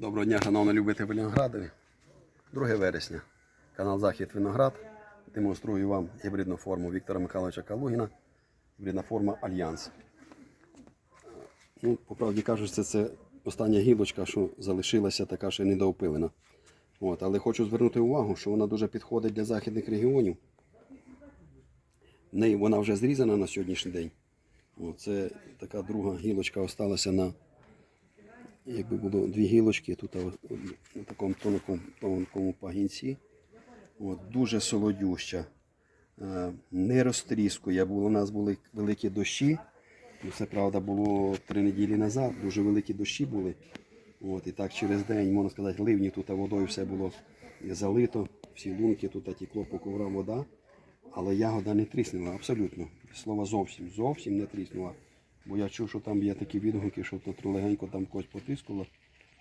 Доброго дня, шановні любителі виноградарів. 2 вересня. Канал Захід Виноград. Демонструю вам гібридну форму Віктора Михайловича Калугіна. Гібридна форма Альянс. Ну, по правді кажучи, це остання гілочка, що залишилася така, що недоопилена. От, але хочу звернути увагу, що вона дуже підходить для західних регіонів. Вона вже зрізана на сьогоднішній день. От, це така друга гілочка осталася на якби було дві гілочки тут на такому тонкому, тонкому пагінці. От, дуже солодюща, е, не розтріскує, бо у нас були великі дощі. Ну, Це правда було три неділі назад, дуже великі дощі були. От, і так через день, можна сказати, ливні тут водою все було залито, всі лунки тут тікло по коврам вода. Але ягода не тріснула абсолютно. Слова зовсім, зовсім не тріснула. Бо я чув, що там є такі відгуки, що тут легенько там когось потискало.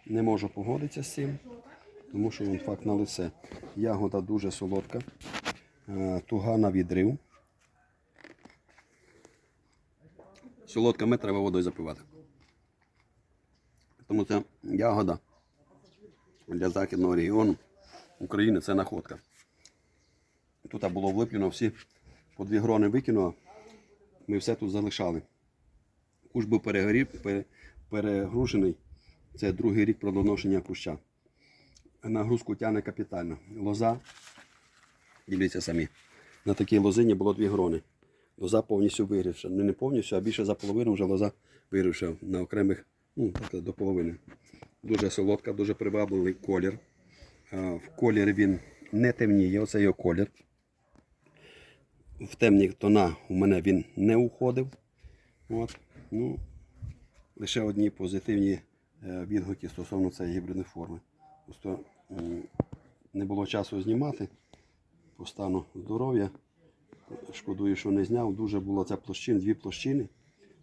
Не можу погодитися з цим, тому що він факт на лице. Ягода дуже солодка, е, туга на відрив. Солодками треба водою запивати. Тому це ягода для західного регіону України це находка. Тут було влиплено всі по дві грони викинуло. Ми все тут залишали. Куш був перегорів, перегружений. Це другий рік плодоношення куща. Нагрузку тягне капітально. Лоза, дивіться самі. На такій лозині було дві грони. Лоза повністю вигрівша. Ну не повністю, а більше за половину вже лоза вигрівша на окремих, ну, до половини. Дуже солодка, дуже привабливий колір. В колір він не темніє, оце його колір. В темні тона у мене він не уходив. От. Ну, лише одні позитивні е, відгуки стосовно цієї гібридної форми. Просто не було часу знімати по стану здоров'я. Шкодую, що не зняв. Дуже було це площин, дві площини.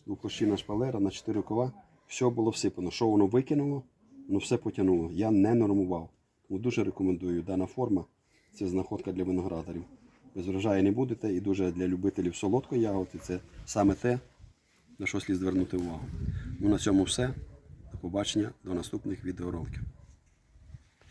Двоплощина шпалера на чотири кова. Все було всипано. Що воно викинуло, ну все потягнуло. Я не нормував. Тому дуже рекомендую. Дана форма це знаходка для виноградарів. Без врожаю не будете і дуже для любителів солодкої ягоди це саме те, на що слід звернути увагу. Ну на цьому все. До побачення, до наступних відеороликів.